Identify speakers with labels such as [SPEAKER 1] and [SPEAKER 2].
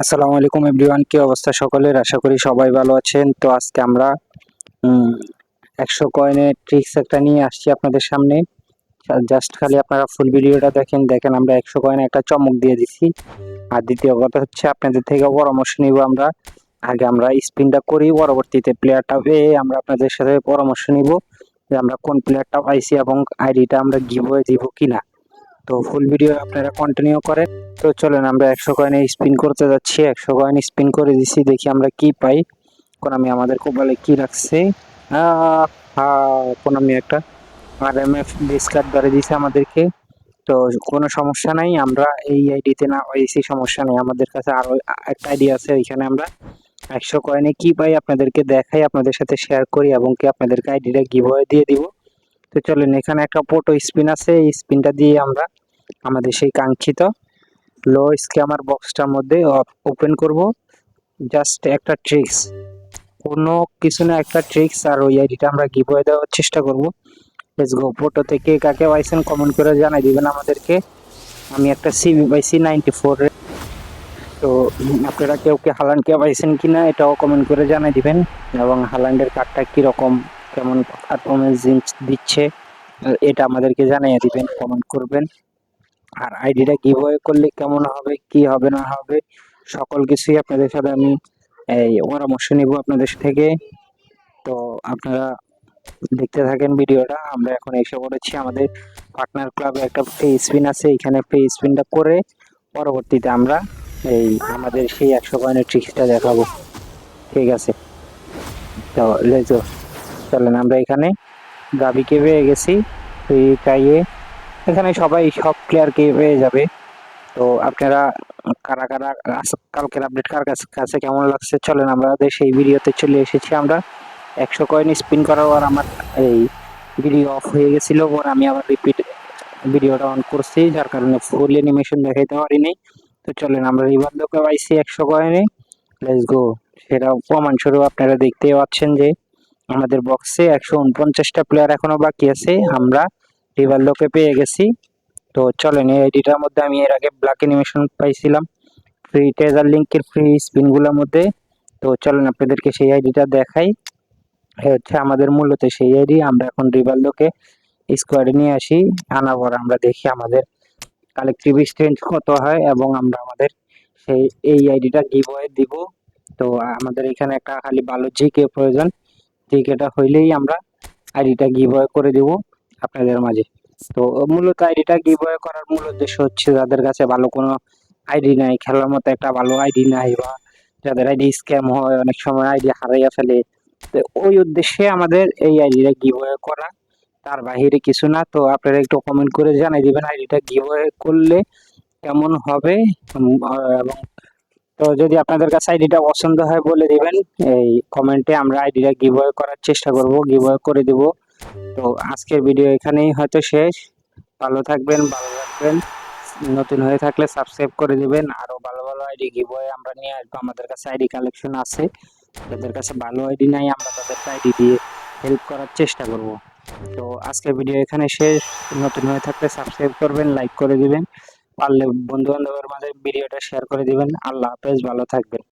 [SPEAKER 1] আসসালামু আলাইকুম এভরিওয়ান, কি অবস্থা সকলের? আশা করি সবাই ভালো আছেন। তো আজকে আমরা একশো কয়েনের ট্রিক্স একটা নিয়ে আসছি আপনাদের সামনে। জাস্ট খালি আপনারা ফুল ভিডিওটা দেখেন। দেখেন, আমরা একশো কয়েনে একটা চমক দিয়ে দিছি। আর দ্বিতীয় কথা হচ্ছে, আপনাদের থেকে পরামর্শ নিব আমরা। আগে আমরা স্পিনটা করি, পরবর্তীতে প্লেয়ারটা পেয়ে আমরা আপনাদের সাথে পরামর্শ নিব যে আমরা কোন প্লেয়ারটা পাইছি এবং আইডিটা আমরা গিভওয়ে দিব কিনা। তো ফুল ভিডিও আপনারা কন্টিনিউ করেন। তো চলেন, আমরা একশো কয়েনে স্পিন করতে যাচ্ছি। একশো কয়েন স্পিন করে দিছি, দেখি আমরা কি পাই। কোন আমি আমাদের কপালে কি রাখছে? কোন আমি একটা R M F base card ধরে দিছে আমাদেরকে। তো কোনো সমস্যা নাই, আমরা এই আইডিতে না পাইছি, সমস্যা নেই। আমাদের কাছে আরও একটা আইডি আছে ওইখানে আমরা। একশো কয়েনে কি পাই আপনাদেরকে দেখাই, আপনাদের সাথে শেয়ার করি এবং কি আপনাদেরকে আইডিটা গিভওয়ে দিয়ে দিব। তো চলেন, এখানে একটা পোটো স্পিন আছে। এই স্পিনটা দিয়ে আমরা আমাদের সেই কাঙ্ক্ষিত লো স্ক্যামার বক্সটার মধ্যে ওপেন করব। জাস্ট একটা ট্রিক্স কোনো কিছু না, একটা ট্রিক্স আর ওই আইডিটা আমরা গিভওয়ে দেওয়ার চেষ্টা করব। লেটস গো ফটো থেকে কাকে পাইছেন কমেন্ট করে জানাই দিবেন আমাদেরকে। আমি একটা সিবি পাইছি নাইনটি ফোর তো আপনারা কেউ কে হালান হালান্ডকে পাইছেন কি না এটাও কমেন্ট করে জানাই দিবেন। এবং হালান্ডের কার্ডটা কীরকম কেমন পারফরমেন্স দিচ্ছে, এটা আমাদেরকে জানিয়ে দিবেন কমেন্ট করবেন। আর আইডিটা গিভওয়ে করলে কেমন হবে, কি হবে, না হবে, সকল কিছুই আপনাদের সাথে আমি, এই পরামর্শ নিব আপনাদের থেকে। তো আপনারা দেখতে থাকেন ভিডিওটা, আমরা এখন এসে পড়েছি আমাদের পার্টনার ক্লাবে একটা ফ্রি স্পিন আছে, এখানে ফ্রি স্পিনটা করে পরবর্তীতে আমরা এই আমাদের সেই একশো পয়েন্টের ট্রিক্সটা দেখাবো। ঠিক আছে? তো লেজো চলেন, আমরা এখানে গাবিকে পেয়ে গেছি টাইয়ে এখানে সবাই সব প্লেয়ারকে পেয়ে যাবে। তো আপনারা কারা কারা কালকের আপডেট কার কাছে কাছে কেমন লাগছে চলেন আমাদের সেই ভিডিওতে চলে এসেছি আমরা। একশো কয়েন স্পিন করার পর আমার এই ভিডিও অফ হয়ে গেছিল পর আমি আবার রিপিট ভিডিওটা অন করছি, যার কারণে ফুল অ্যানিমেশন দেখাইতে পারিনি। তো চলেন, আমরা রিবান্ধকে পাইছি একশো কয়েনে লেটস গো সেটা প্রমাণস্বরূপ আপনারা দেখতে পাচ্ছেন যে আমাদের বক্সে একশো উনপঞ্চাশটা প্লেয়ার এখনও বাকি আছে। আমরা রিভালদোকে পেয়ে গেছি। তো চলেন, এই আইডিটার মধ্যে আমি এর আগে ব্ল্যাক অ্যানিমেশন পাইছিলাম। ফ্রি ট্রেজার লিঙ্কের ফ্রি স্পিনগুলোর মধ্যে। তো চলেন, আপনাদেরকে সেই আইডিটা দেখাই। হচ্ছে আমাদের মূলত সেই আইডি আমরা এখন রিভালদোকে স্কোয়াডে নিয়ে আসি। আনার পর আমরা দেখি আমাদের কালেকটিভ স্ট্রেঞ্জ কত হয় এবং আমরা আমাদের সেই, এই আইডিটা গিভওয়ে দিব। তো আমাদের এখানে একটা খালি ভালো জিকে প্রয়োজন। জিকেটা হইলেই আমরা আইডিটা গিভওয়ে করে দিব আপনাদের মাঝে। তো মূলত আইডিটা গিভওয়ে করার মূল উদ্দেশ্য হচ্ছে যাদের কাছে ভালো কোনো আইডি নাই, খেলার মতো একটা ভালো আইডি নাই বা যাদের আইডি স্ক্যাম হয়, অনেক সময় আইডি হারাইয়া ফেলে, তো ওই উদ্দেশ্যে আমাদের এই আইডিটা গিভওয়ে করা, তার বাহিরে কিছু না। তো আপনারা একটু কমেন্ট করে জানাই দিবেন আইডিটা গিভওয়ে করলে কেমন হবে এবং তো যদি আপনাদের কাছে আইডিটা পছন্দ হয় বলে দিবেন, এই কমেন্টে আমরা আইডিটা গিভওয়ে করার চেষ্টা করব গিভওয়ে করে দিব। তো আজকের ভিডিও এখানেই হয়তো শেষ। ভালো থাকবেন, ভালো রাখবেন নতুন হয়ে থাকলে সাবস্ক্রাইব করে দিবেন। আরও ভালো ভালো আইডি গিভওয়ে আমরা নিয়ে আসব। আমাদের কাছে আইডি কালেকশন আছে। যাদের কাছে ভালো আইডি নাই, আমরা তাদেরকে আইডি দিয়ে হেল্প করার চেষ্টা করব। তো আজকের ভিডিও এখানে শেষ। নতুন হয়ে থাকলে সাবস্ক্রাইব করবেন লাইক করে দিবেন। পারলে বন্ধু বান্ধবের মাঝে ভিডিওটা শেয়ার করে দিবেন। আল্লাহ হাফেজ ভালো থাকবেন।